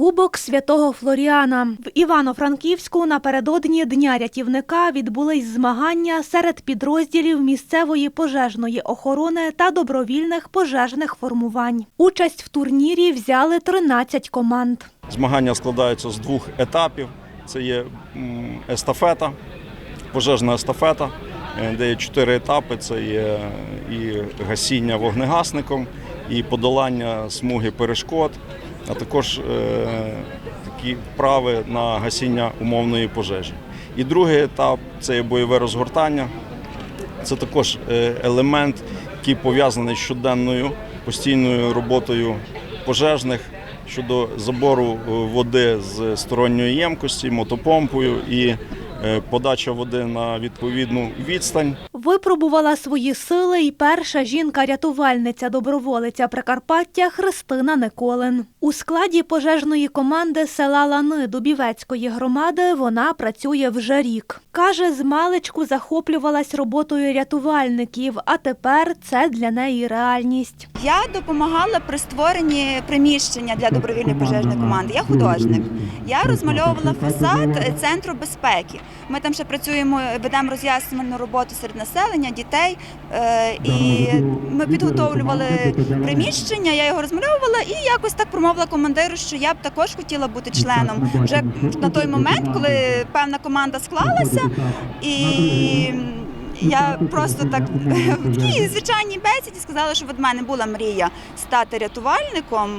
Кубок святого Флоріана в Івано-Франківську напередодні Дня рятівника відбулись змагання серед підрозділів місцевої пожежної охорони та добровільних пожежних формувань. Участь в турнірі взяли 13 команд. Змагання складаються з двох етапів. Це є естафета, пожежна естафета, е, де є чотири етапи. Це є і гасіння вогнегасником, і подолання смуги перешкод, а також е, такі вправи на гасіння умовної пожежі. І другий етап це бойове розгортання. Це також е, елемент, який пов'язаний з щоденною постійною роботою пожежних щодо забору е, води з сторонньої ємкості, мотопомпою і подача води на відповідну відстань. Випробувала свої сили і перша жінка-рятувальниця-доброволиця Прикарпаття Христина Николин. У складі пожежної команди села Лани Дубівецької громади вона працює вже рік. Каже, з маличку захоплювалась роботою рятувальників, а тепер це для неї реальність. Я допомагала при створенні приміщення для добровільної пожежної команди. Я художник. Я розмальовувала фасад центру безпеки. Ми там ще працюємо, ведемо роз'яснювальну роботу серед населення, дітей. Е, І ми підготовлювали приміщення, я його розмальовувала і якось так промовила командиру, що я б також хотіла бути членом. Вже на той момент, коли певна команда склалася, і я просто так в такій звичайній бесіді сказала, що в мене була мрія стати рятувальником.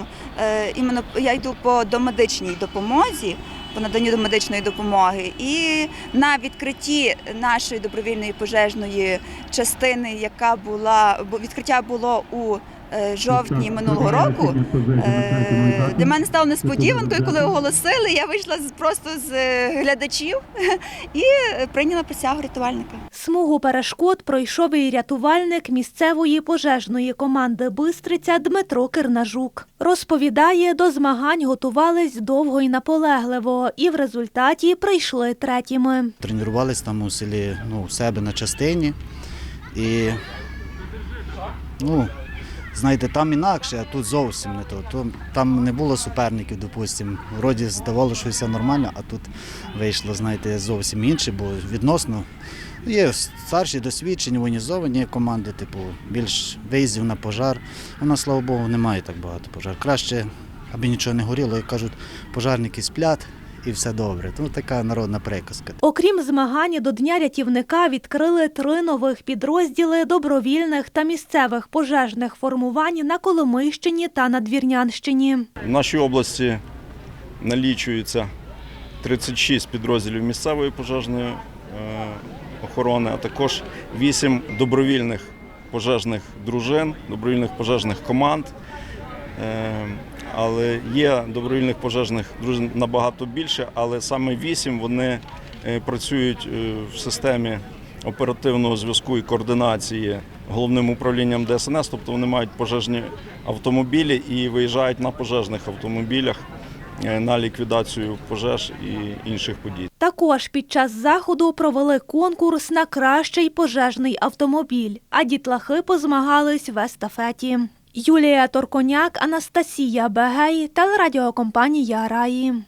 Е, Іменно я йду по домедичній допомозі, по наданню домедичної допомоги. І на відкритті нашої добровільної пожежної частини, яка була відкриття було у жовтні минулого року. Е, Для мене стало несподіванкою, коли оголосили. Я вийшла з- просто з е, глядачів і е, прийняла присягу рятувальника. Смугу перешкод пройшов і рятувальник місцевої пожежної команди Бистриця Дмитро Кирнажук. Розповідає, до змагань готувались довго і наполегливо, і в результаті прийшли третіми. Тренувалися там у селі ну, у себе на частині. І ну, знаєте, там інакше, а тут зовсім не то. там не було суперників, допустимо. Вроді здавалося, що все нормально, а тут вийшло, знаєте, зовсім інше, бо відносно є старші досвідчені, воєнізовані команди, типу, більш виїздів на пожар. У нас, слава Богу, немає так багато пожар. Краще, аби нічого не горіло, як кажуть, пожарники сплять і все добре. Тому така народна приказка. Окрім змагань, до Дня рятівника відкрили три нових підрозділи добровільних та місцевих пожежних формувань на Коломийщині та Надвірнянщині. В нашій області налічується 36 підрозділів місцевої пожежної е, охорони, а також 8 добровільних пожежних дружин, добровільних пожежних команд. Е, Але є добровільних пожежних дружин набагато більше, але саме 8 вони е, працюють е, в системі оперативного зв'язку і координації головним управлінням ДСНС, тобто вони мають пожежні автомобілі і виїжджають на пожежних автомобілях е, на ліквідацію пожеж і інших подій. Також під час заходу провели конкурс на кращий пожежний автомобіль, а дітлахи позмагались в естафеті. Юлія Торконяк, Анастасія Бегей, телерадіокомпанія Раї.